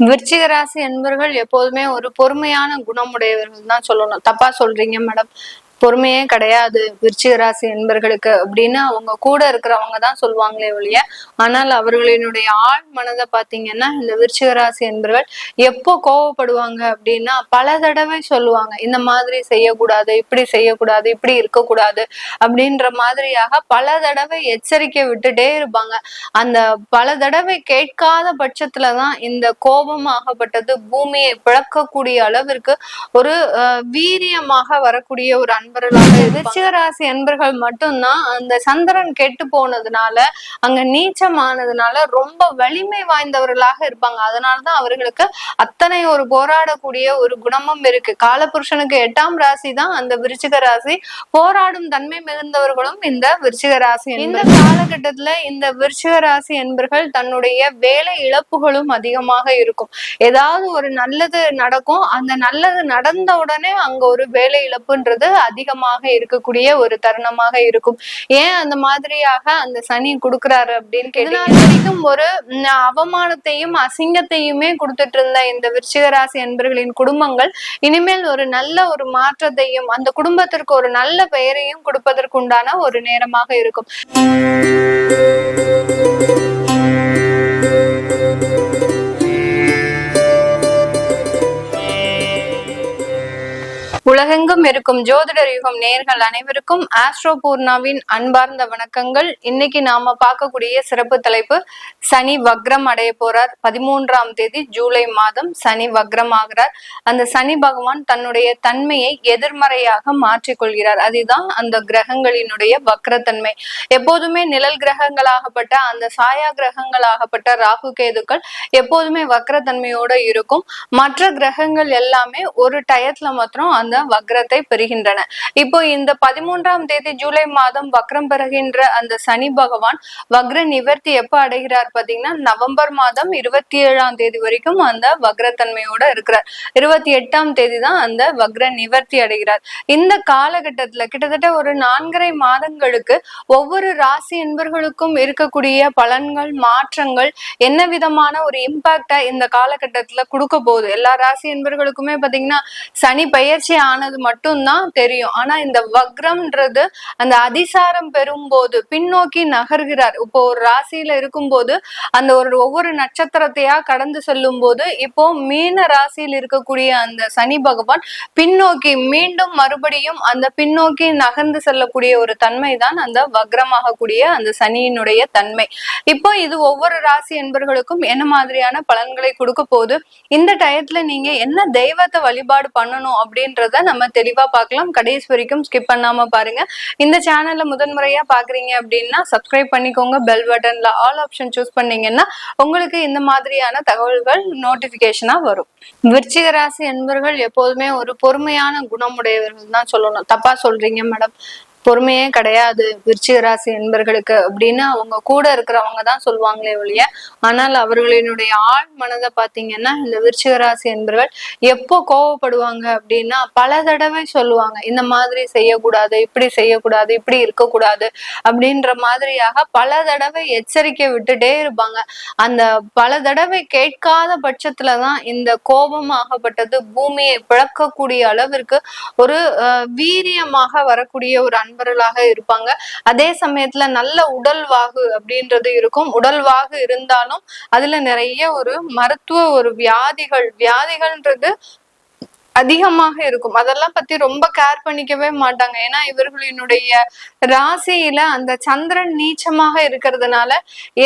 விருச்சிக ராசி என்பர்கள் எப்போதுமே ஒரு பொறுமையான குணமுடையவர்கள் தான் சொல்லணும். தப்பா சொல்றீங்க மேடம் பொறுமையே கிடையாது. விருச்சிக ராசி என்பர்களுக்கு அப்படின்னு அவங்க கூட இருக்கிறவங்க தான் சொல்லுவாங்களே ஒழிய ஆனால் அவர்களினுடைய ஆழ் மனதை பாத்தீங்கன்னா இந்த விருச்சிக ராசி என்பர்கள் எப்போ கோவப்படுவாங்க அப்படின்னா பல தடவை சொல்லுவாங்க இந்த மாதிரி செய்யக்கூடாது இப்படி செய்யக்கூடாது இப்படி இருக்கக்கூடாது அப்படின்ற மாதிரியாக பல தடவை எச்சரிக்கை விட்டுட்டே இருப்பாங்க. அந்த பல தடவை கேட்காத பட்சத்துலதான் இந்த கோபமாகப்பட்டது பூமியை பிளக்கக்கூடிய அளவிற்கு ஒரு வீரியமாக வரக்கூடிய ஒரு அன்பர்களாக விருச்சிக ராசி அன்பர்கள் மட்டும்தான் அந்த சந்திரன் கெட்டு போனதுனால அங்க நீச்சமானதுனால ரொம்ப வலிமை வாய்ந்தவர்களாக இருப்பாங்க. அதனாலதான் அவர்களுக்கு அத்தனை ஒரு போராடக்கூடிய ஒரு குணமும் இருக்கு. காலபுருஷனுக்கு எட்டாம் ராசி தான் அந்த விருச்சிக ராசி. போராடும் தன்மை மிகுந்தவர்களும் இந்த விருச்சிக ராசி இந்த காலகட்டத்துல இந்த விருச்சிக ராசி என்பர்கள் தன்னுடைய வேலை இழப்புகளும் அதிகமாக இருக்கும். ஏதாவது ஒரு நல்லது நடக்கும். அந்த நல்லது நடந்த உடனே அங்க ஒரு வேலை இழப்புன்றது அதிகமாக இருக்கக்கூடிய ஒரு தருணமாக இருக்கும். ஏன் அந்த மாதிரியாக அந்த சனி கொடுக்குறாரு அப்படின்னு கேட்டீங்க? ஒரு அவமானத்தையும் அசிங்கத்தையுமே கொடுத்துட்டு இருந்த இந்த விருச்சிக ராசி என்பர்களின் குடும்பங்கள் இனிமேல் ஒரு நல்ல ஒரு மாற்றத்தையும் அந்த குடும்பத்திற்கு ஒரு நல்ல பெயரையும் கொடுப்பதற்குண்டான ஒரு நேரமாக இருக்கும். உலகெங்கும் இருக்கும் ஜோதிடர் யுகம் நேர்கள் அனைவருக்கும் ஆஸ்ட்ரோ பூர்ணாவின் அன்பார்ந்த வணக்கங்கள். இன்னைக்கு நாம பார்க்கக்கூடிய சிறப்பு தலைப்பு சனி வக்ரம் அடைய போறார். பதிமூன்றாம் தேதி ஜூலை மாதம் சனி வக்ரம் ஆகிறார். அந்த சனி பகவான் தன்னுடைய தன்மையை எதிர்மறையாக மாற்றிக்கொள்கிறார். அதுதான் அந்த கிரகங்களினுடைய வக்ரத்தன்மை. எப்போதுமே நிழல் கிரகங்களாகப்பட்ட அந்த சாயா கிரகங்களாகப்பட்ட ராகு கேதுக்கள் எப்போதுமே வக்ரத்தன்மையோட இருக்கும். மற்ற கிரகங்கள் எல்லாமே ஒரு டயத்துல மாத்திரம் அந்த வக்ரத்தை பெறுகின்றன. இப்போ இந்த பதிமூன்றாம் தேதி ஜூலை மாதம் வக்ரம் பெறுகின்ற அந்த சனி பகவான் வக்ர நிவர்த்தி எப்ப அடைகிறார் பாத்தீங்கன்னா நவம்பர் மாதம் இருபத்தி ஏழாம் தேதி வரைக்கும் அந்த வக்ரத்தன்மையோட இருக்கிறார். இருபத்தி எட்டாம் தேதி தான் அந்த வக்ர நிவர்த்தி அடைகிறார். இந்த காலகட்டத்துல கிட்டத்தட்ட ஒரு நான்கரை மாதங்களுக்கு ஒவ்வொரு ராசி என்பர்களுக்கும் இருக்கக்கூடிய பலன்கள் மாற்றங்கள் என்ன விதமான ஒரு இம்பாக்டா இந்த காலகட்டத்துல கொடுக்க போகுது? எல்லா ராசி என்பர்களுக்குமே பாத்தீங்கன்னா சனி பயிற்சி ஆனது மட்டும்தான் தெரியும். ஆனா இந்த வக்ரம்ன்றது அந்த அதிசாரம் பெறும்போது பின்னோக்கி நகர்கிறார். இப்போ ஒரு ராசியில இருக்கும்போது அந்த ஒரு ஒவ்வொரு நட்சத்திரத்தையா கடந்து செல்லும் போது இப்போ மீன ராசியில் இருக்கக்கூடிய அந்த சனி பகவான் பின்னோக்கி மீண்டும் மறுபடியும் அந்த பின்னோக்கி நகர்ந்து செல்லக்கூடிய ஒரு தன்மை தான் அந்த வக்ரமாகக்கூடிய அந்த சனியினுடைய தன்மை. இப்போ இது ஒவ்வொரு ராசி என்பர்களுக்கும் என்ன மாதிரியான பலன்களை கொடுக்க போகுது? இந்த டயத்துல நீங்க என்ன தெய்வத்தை வழிபாடு பண்ணணும் அப்படின்றத நம்ம தெளிவா பார்க்கலாம். கடைசி வரைக்கும் ஸ்கிப் பண்ணாம பாருங்க. இந்த சேனல்ல முதன்முறையா பாக்குறீங்க அப்படின்னா சப்ஸ்கிரைப் பண்ணிக்கோங்க. பெல் பட்டன்ல ஆல் ஆப்ஷன் சூஸ் பண்ணீங்கன்னா உங்களுக்கு இந்த மாதிரியான தகவல்கள் நோட்டிபிகேஷனா வரும். விருச்சிக ராசி என்பர்கள் எப்போதுமே ஒரு பொறுமையான குணமுடையவர்கள் தான் சொல்லணும். தப்பா சொல்றீங்க மேடம் பொறுமையே கிடையாது. விருச்சிக ராசி என்பர்களுக்கு அப்படின்னு அவங்க கூட இருக்கிறவங்க தான் சொல்லுவாங்களே ஒழிய ஆனால் அவர்களினுடைய ஆழ் மனதை பாத்தீங்கன்னா இந்த விருச்சிக ராசி என்பர்கள் எப்போ கோவப்படுவாங்க அப்படின்னா பல தடவை சொல்லுவாங்க இந்த மாதிரி செய்யக்கூடாது இப்படி செய்யக்கூடாது இப்படி இருக்கக்கூடாது அப்படின்ற மாதிரியாக பல தடவை எச்சரிக்கை விட்டுட்டே இருப்பாங்க. அந்த பல தடவை கேட்காத பட்சத்துலதான் இந்த கோபமாகப்பட்டது பூமியை பிளக்கக்கூடிய அளவிற்கு ஒரு அஹ், வீரியமாக வரக்கூடிய ஒரு நண்பர்களாக இருப்பாங்க. அதே சமயத்துல நல்ல உடல் வாகு அப்படின்றது இருக்கும். உடல் வாகு இருந்தாலும் அதுல நிறைய ஒரு மருத்துவ ஒரு வியாதிகள் வியாதிகள்ன்றது அதிகமாக இருக்கும். அதெல்லாம் பத்தி ரொம்ப கேர் பண்ணிக்கவே மாட்டாங்க. ஏன்னா இவர்களினுடைய ராசியில அந்த சந்திரன் நீச்சமாக இருக்கிறதுனால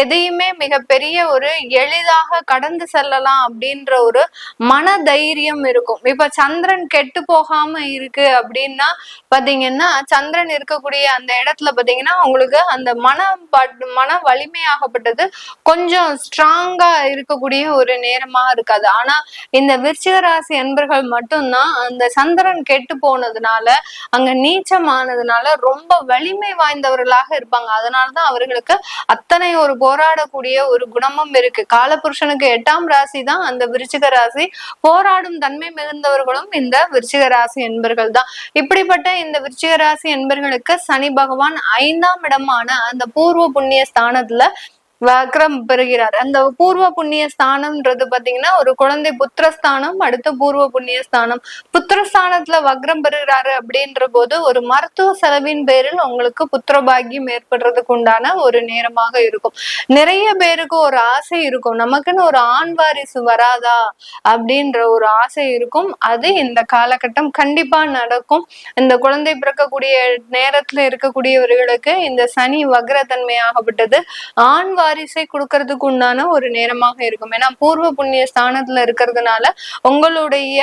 எதையுமே மிகப்பெரிய ஒரு எளிதாக கடந்து செல்லலாம் அப்படின்ற ஒரு மன தைரியம் இருக்கும். இப்ப சந்திரன் கெட்டு போகாம இருக்கு அப்படின்னா பாத்தீங்கன்னா சந்திரன் இருக்கக்கூடிய அந்த இடத்துல பாத்தீங்கன்னா உங்களுக்கு அந்த மன பட்- மன வலிமையாகப்பட்டது கொஞ்சம் ஸ்ட்ராங்கா இருக்கக்கூடிய ஒரு நேரமாக இருக்காது. ஆனா இந்த விருச்சிக ராசி என்பர்கள் மட்டும் மட்டும்தான் அந்த சந்திரன் கெட்டு போனதுனால அங்க நீச்சமானதுனால ரொம்ப வலிமை வாய்ந்தவர்களாக இருப்பாங்க. அதனாலதான் அவர்களுக்கு அத்தனை ஒரு போராடக்கூடிய ஒரு குணமும் இருக்கு. காலபுருஷனுக்கு எட்டாம் ராசி தான் அந்த விருச்சிக ராசி. போராடும் தன்மை மிகுந்தவர்களும் இந்த விருச்சிக ராசி என்பர்கள் தான் இப்படிப்பட்ட இந்த விருச்சிக ராசி என்பர்களுக்கு சனி பகவான் ஐந்தாம் இடமான அந்த பூர்வ புண்ணிய ஸ்தானத்துல வக்ரம் பெறுகிறார். அந்த பூர்வ புண்ணிய ஸ்தானம்ன்றது பாத்தீங்கன்னா ஒரு குழந்தை புத்திரஸ்தானம் அடுத்து பூர்வ புண்ணிய ஸ்தானம். புத்திரஸ்தானத்துல வக்ரம் பெறுகிறாரு அப்படின்ற போது ஒரு மருத்துவ செலவின் பேரில் உங்களுக்கு புத்திரபாகியம் ஏற்படுறதுக்கு உண்டான ஒரு நேரமாக இருக்கும். நிறைய பேருக்கு ஒரு ஆசை இருக்கும். நமக்குன்னு ஒரு ஆண் வாரிசு வராதா அப்படின்ற ஒரு ஆசை இருக்கும். அது இந்த காலகட்டம் கண்டிப்பா நடக்கும். இந்த குழந்தை பிறக்கக்கூடிய நேரத்துல இருக்கக்கூடியவர்களுக்கு இந்த சனி வக்ரத்தன்மையாகப்பட்டது ஆண் வாரிசை கொடுக்கறதுக்கு உண்டான ஒரு நேரமாக இருக்கும். ஏன்னா பூர்வ புண்ணிய ஸ்தானத்துல இருக்கிறதுனால உங்களுடைய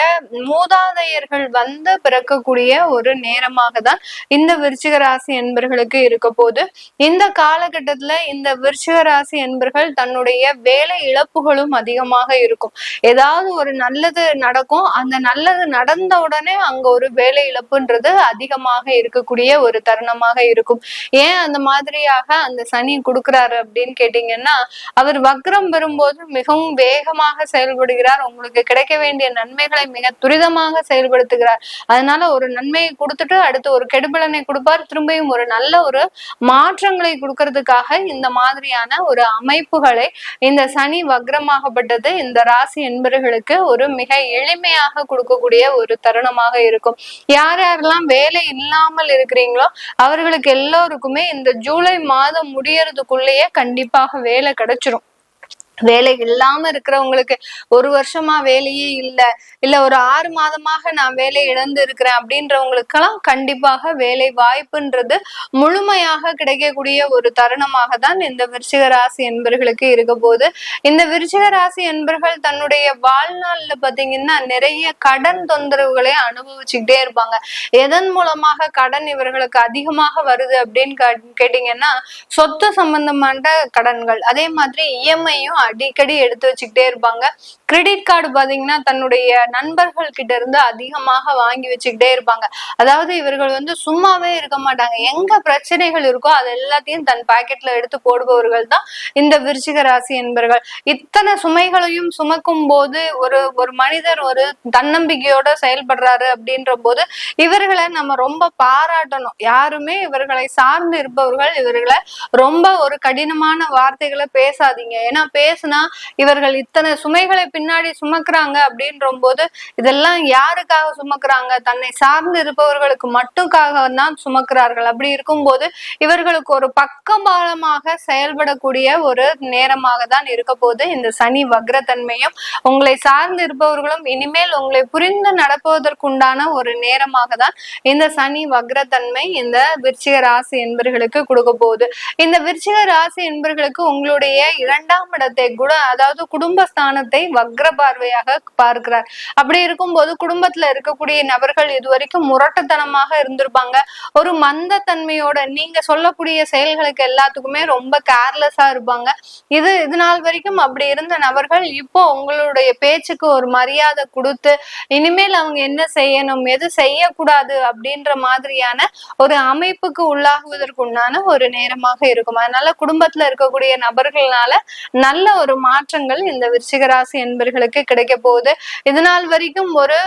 மூதாதையர்கள் வந்து பிறக்கக்கூடிய ஒரு நேரமாக தான் இந்த விருச்சிக ராசி என்பர்களுக்கு இருக்க போது இந்த காலகட்டத்துல இந்த விருச்சிக ராசி என்பர்கள் தன்னுடைய வேலை இழப்புகளும் அதிகமாக இருக்கும். ஏதாவது ஒரு நல்லது நடக்கும். அந்த நல்லது நடந்த உடனே அங்க ஒரு வேலை இழப்புன்றது அதிகமாக இருக்கக்கூடிய ஒரு தருணமாக இருக்கும். ஏன் அந்த மாதிரியாக அந்த சனி கொடுக்குறாரு அப்படின்னு கேட்டு பண்ணிட்டீங்கன்னா அவர் வக்ரம் வரும்போது மிகவும் வேகமாக செயல்படுகிறார். உங்களுக்கு கிடைக்க வேண்டிய நன்மைகளை மிக துரிதமாக செயல்படுத்துகிறார். அதனால ஒரு நன்மையை கொடுத்துட்டு அடுத்து ஒரு கெடுபலனை கொடுப்பார். திரும்பியும் ஒரு நல்ல ஒரு மாற்றங்களை கொடுக்கறதுக்காக இந்த மாதிரியான ஒரு அமைப்புகளை இந்த சனி வக்ரமாகப்பட்டது இந்த ராசி என்பர்களுக்கு ஒரு மிக எளிமையாக கொடுக்கக்கூடிய ஒரு தருணமாக இருக்கும். யார் யாரெல்லாம் வேலை இல்லாமல் இருக்கிறீங்களோ அவர்களுக்கு எல்லோருக்குமே இந்த ஜூலை மாதம் முடியறதுக்குள்ளேயே கண்டிப்பா வேலை கிடைச்சிரும். வேலை இல்லாம இருக்கிறவங்களுக்கு ஒரு வருஷமா வேலையே இல்ல இல்ல ஒரு ஆறு மாதமாக நான் வேலை இழந்து இருக்கிறேன் அப்படின்றவங்களுக்கெல்லாம் கண்டிப்பாக வேலை வாய்ப்புன்றது முழுமையாக கிடைக்கக்கூடிய ஒரு தருணமாக தான் இந்த விருச்சிக ராசி என்பர்களுக்கு இருக்க போது இந்த விருச்சிக ராசி என்பர்கள் தன்னுடைய வாழ்நாள்ல பாத்தீங்கன்னா நிறைய கடன் தொந்தரவுகளை அனுபவிச்சுக்கிட்டே இருப்பாங்க. எதன் மூலமாக கடன் இவர்களுக்கு அதிகமாக வருது அப்படின்னு கேட்டீங்கன்னா சொத்து சம்பந்தமான கடன்கள் அதே மாதிரி இஎம்ஐயும் அடிக்கடி எடுத்து வச்சுக்கிட்டே இருப்பாங்க. கிரெடிட் கார்டு பாத்தீங்கன்னா தன்னுடைய நண்பர்கள் கிட்ட இருந்து அதிகமாக வாங்கி வச்சுக்கிட்டே இருப்பாங்க. அதாவது இவர்கள் வந்து சும்மாவே இருக்க மாட்டாங்க. எங்க பிரச்சனைகள் இருக்கோ அது எல்லாத்தையும் தன் பாக்கெட்ல எடுத்து போடுபவர்கள் தான் இந்த விருச்சிக ராசி என்பர்கள். இத்தனை சுமைகளையும் சுமக்கும் போது ஒரு ஒரு மனிதர் ஒரு தன்னம்பிக்கையோட செயல்படுறாரு அப்படின்ற போது இவர்களை நம்ம ரொம்ப பாராட்டணும். யாருமே இவர்களை சார்ந்து இருப்பவர்கள் இவர்களை ரொம்ப ஒரு கடினமான வார்த்தைகளை பேசாதீங்க. ஏன்னா பேசுனா இவர்கள் இத்தனை சுமைகளை பின்னாடி சுமக்குறாங்க அப்படின்ற போது இதெல்லாம் யாருக்காக சுமக்குறாங்க? தன்னை சார்ந்து இருப்பவர்களுக்கு மட்டுக்காக தான் சுமக்கிறார்கள். அப்படி இருக்கும்போது இவர்களுக்கு ஒரு பக்கபாலமாக செயல்படக்கூடிய ஒரு நேரமாக தான் இருக்க போது இந்த சனி வக்ரத்தன்மையும் உங்களை சார்ந்து இருப்பவர்களும் இனிமேல் உங்களை புரிந்து நடப்பதற்குண்டான ஒரு நேரமாக தான் இந்த சனி வக்ரத்தன்மை இந்த விருச்சிக ராசி என்பர்களுக்கு கொடுக்க போகுது இந்த விருச்சிக ராசி என்பர்களுக்கு உங்களுடைய இரண்டாம் இடத்தை கூட அதாவது குடும்பஸ்தானத்தை வக்ர பார்வையாக பார்க்கிறார். அப்படி இருக்கும்போது குடும்பத்துல இருக்கக்கூடிய நபர்கள் இதுவரைக்கும் முரட்டுத்தனமாக இருந்திருப்பாங்க. ஒரு மந்த தன்மையோட நீங்க சொல்லக்கூடிய செயல்களுக்கு எல்லாத்துக்குமே ரொம்ப கேர்லெஸ்ஸா இருப்பாங்க. இது இது நாள் வரைக்கும் அப்படி இருந்த நபர்கள் இப்போ உங்களுடைய பேச்சுக்கு ஒரு மரியாதை கொடுத்து இனிமேல் அவங்க என்ன செய்யணும் எது செய்யக்கூடாது அப்படின்ற மாதிரியான ஒரு அமைப்புக்கு உள்ளாகுவதற்கு உண்டான ஒரு நேரமாக இருக்கும். அதனால குடும்பத்துல இருக்கக்கூடிய நபர்களால நல்ல ஒரு மாற்றங்கள் இந்த விருச்சிகராசி என்பர்களுக்கு கிடைக்க போகுது. இதனால் வரைக்கும் ஒரு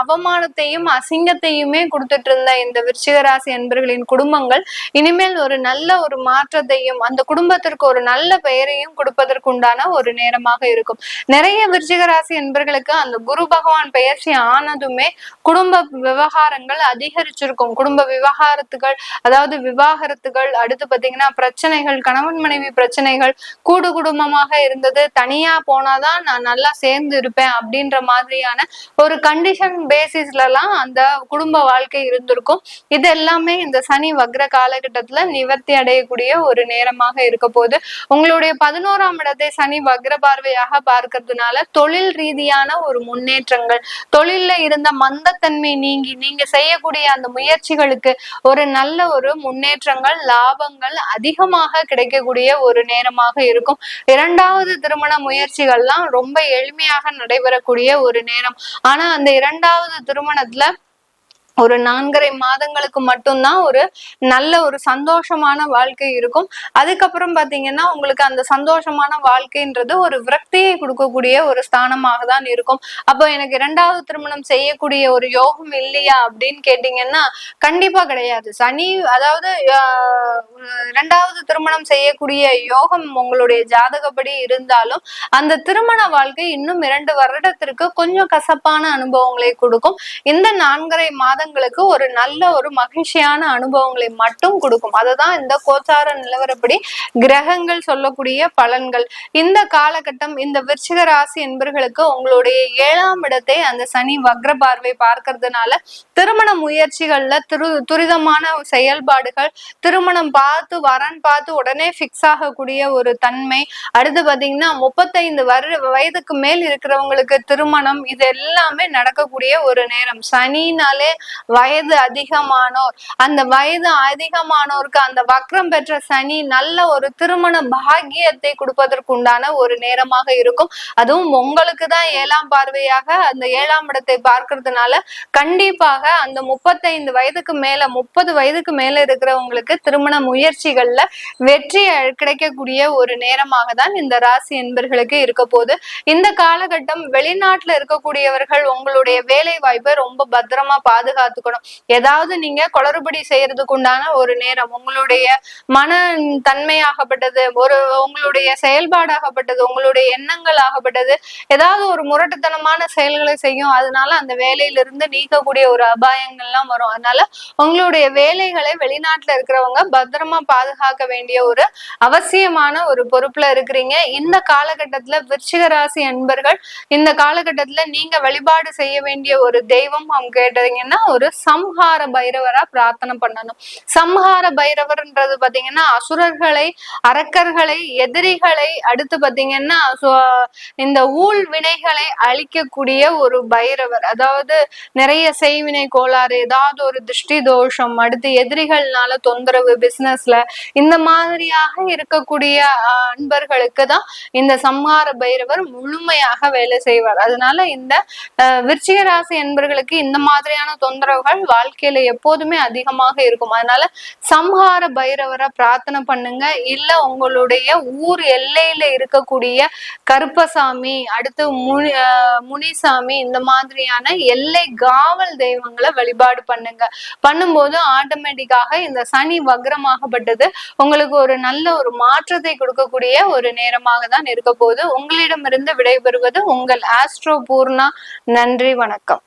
அவமானத்தையும் அசிங்கத்தையுமே கொடுத்துட்டு இருந்த இந்த விருச்சிகராசி என்பர்களின் குடும்பங்கள் இனிமேல் ஒரு நல்ல ஒரு மாற்றத்தையும் அந்த குடும்பத்திற்கு ஒரு நல்ல பெயரையும் கொடுப்பதற்கு உண்டான ஒரு நேரமாக இருக்கும். நிறைய விருச்சிகராசி என்பர்களுக்கு அந்த குரு பகவான் பெயர்ச்சி ஆனதுமே குடும்ப விவகாரங்கள் அதிகரிச்சிருக்கும். குடும்ப விவகாரத்துகள் அதாவது விவாகரத்துகள் அடுத்து பாத்தீங்கன்னா பிரச்சனைகள் கணவன் மனைவி பிரச்சனைகள் கூடு குடும்பமாக இருந்தது. தனியா போனாதான் நான் நல்லா சேர்ந்து இருப்பேன் அப்படின்ற மாதிரியான ஒரு கண்டிஷன் பேசிஸ்ல எல்லாம் அந்த குடும்ப வாழ்க்கை இருந்திருக்கும். இது எல்லாமே இந்த சனி வக்ர காலகட்டத்துல நிவர்த்தி அடையக்கூடிய ஒரு நேரமாக இருக்க போது உங்களுடைய பதினோராம் இடத்தை சனி வக்ர பார்வையாக பார்க்கறதுனால தொழில் ரீதியான ஒரு முன்னேற்றங்கள் தொழில்ல இருந்த மந்தத்தன்மை நீங்கி நீங்க செய்யக்கூடிய அந்த முயற்சிகளுக்கு ஒரு நல்ல ஒரு முன்னேற்றங்கள் லாபங்கள் அதிகமாக கிடைக்கக்கூடிய ஒரு நேரமாக இருக்கும். இரண்டாம் இரண்டாவது திருமண முயற்சிகள்லாம் ரொம்ப எளிமையாக நடைபெறக்கூடிய ஒரு நேரம். ஆனா அந்த இரண்டாவது திருமணத்துல ஒரு நான்கரை மாதங்களுக்கு மட்டும்தான் ஒரு நல்ல ஒரு சந்தோஷமான வாழ்க்கை இருக்கும். அதுக்கப்புறம் பாத்தீங்கன்னா உங்களுக்கு அந்த சந்தோஷமான வாழ்க்கைன்றது ஒரு விரக்தியை கொடுக்கக்கூடிய ஒரு ஸ்தானமாக தான் இருக்கும். அப்போ எனக்கு இரண்டாவது திருமணம் செய்யக்கூடிய ஒரு யோகம் இல்லையா அப்படின்னு கேட்டீங்கன்னா கண்டிப்பா கிடையாது. சனி அதாவது இரண்டாவது திருமணம் செய்யக்கூடிய யோகம் உங்களுடைய ஜாதகப்படி இருந்தாலும் அந்த திருமண வாழ்க்கை இன்னும் இரண்டு வருடத்திற்கு கொஞ்சம் கசப்பான அனுபவங்களை கொடுக்கும். இந்த நான்கரை மாதம் மாதங்களுக்கு ஒரு நல்ல ஒரு மகிழ்ச்சியான அனுபவங்களை மட்டும் கொடுக்கும். அதுதான் இந்த கோச்சார நிலவரப்படி கிரகங்கள் சொல்லக்கூடிய பலன்கள். இந்த காலகட்டம் இந்த விருச்சிக ராசி என்பர்களுக்கு உங்களுடைய ஏழாம் இடத்தை அந்த சனி வக்ர பார்வை பார்க்கறதுனால திருமண முயற்சிகள்ல திரு துரிதமான செயல்பாடுகள் திருமணம் பார்த்து வரன் பார்த்து உடனே பிக்ஸ் ஆகக்கூடிய ஒரு தன்மை. அடுத்து பாத்தீங்கன்னா முப்பத்தைந்து வரு வயதுக்கு மேல் இருக்கிறவங்களுக்கு திருமணம் இது எல்லாமே நடக்கக்கூடிய ஒரு நேரம். சனினாலே வயது அதிகமானோர். அந்த வயது அதிகமானோருக்கு அந்த வக்ரம் பெற்ற சனி நல்ல ஒரு திருமண பாக்கியத்தை கொடுப்பதற்கு உண்டான ஒரு நேரமாக இருக்கும். அதுவும் உங்களுக்கு தான் ஏழாம் பார்வையாக அந்த ஏழாம் இடத்தை பார்க்கறதுனால கண்டிப்பாக அந்த முப்பத்தைந்து வயதுக்கு மேல முப்பது வயதுக்கு மேல இருக்கிறவங்களுக்கு திருமண முயற்சிகள்ல வெற்றி கிடைக்கக்கூடிய ஒரு நேரமாக தான் இந்த ராசி என்பர்களுக்கு இருக்க போது. இந்த காலகட்டம் வெளிநாட்டுல இருக்கக்கூடியவர்கள் உங்களுடைய வேலை வாய்ப்பை ரொம்ப பத்திரமா பாதுகாத்து பாத்துக்கணும் ஏதாவது நீங்க குளறுபடி செய்யறதுக்கு உண்டான ஒரு நேரம் உங்களுடைய மன தன்மையாகப்பட்டது ஒரு உங்களுடைய செயல்பாடாகப்பட்டது உங்களுடைய எண்ணங்கள் ஆகப்பட்டது ஏதாவது ஒரு முரட்டுத்தனமான செயல்களை செய்யும். அதனால அந்த வேலையிலிருந்து நீக்கக்கூடிய ஒரு அபாயங்கள்லாம் வரும். அதனால உங்களுடைய வேலைகளை வெளிநாட்டுல இருக்கிறவங்க பத்திரமா பாதுகாக்க வேண்டிய ஒரு அவசியமான ஒரு பொறுப்புல இருக்கிறீங்க. இந்த காலகட்டத்துல விருச்சிக ராசி அன்பர்கள் இந்த காலகட்டத்துல நீங்க வழிபாடு செய்ய வேண்டிய ஒரு தெய்வம் அவங்க கேட்டீங்கன்னா ஒரு சம்ஹார பைரவரா பிரார்த்தனை பண்ணணும். சம்ஹார பைரவர்ன்றது பாத்தீங்கன்னா அசுரர்களை அரக்கர்களை எதிரிகளை அடுத்து பாத்தீங்கன்னா இந்த ஊழ் வினைகளை அழிக்கக்கூடிய ஒரு பைரவர். அதாவது நிறைய செய்வினை கோளாறு ஏதாவது ஒரு திருஷ்டி தோஷம் அடுத்து எதிரிகள்னால தொந்தரவு பிசினஸ்ல இந்த மாதிரியாக இருக்கக்கூடிய அன்பர்களுக்கு தான் இந்த சம்ஹார பைரவர் முழுமையாக வேலை செய்வார். அதனால இந்த விருச்சிக ராசி என்பர்களுக்கு இந்த மாதிரியான தொந்தரவு தொந்தரவுகள் வாழ்க்கையில எப்போதுமே அதிகமாக இருக்கும். அதனால சம்ஹார பைரவரை பிரார்த்தனை பண்ணுங்க. இல்ல உங்களுடைய ஊர் எல்லையில இருக்கக்கூடிய கருப்பசாமி அடுத்து முனி முனிசாமி இந்த மாதிரியான எல்லை காவல் தெய்வங்களை வழிபாடு பண்ணுங்க. பண்ணும்போது ஆட்டோமேட்டிக்காக இந்த சனி வக்ரமாகப்பட்டது உங்களுக்கு ஒரு நல்ல ஒரு மாற்றத்தை கொடுக்கக்கூடிய ஒரு நேரமாக தான் இருக்க போகுது. உங்களிடமிருந்து விடைபெறுவது உங்கள் ஆஸ்ட்ரோ பூர்ணா. நன்றி வணக்கம்.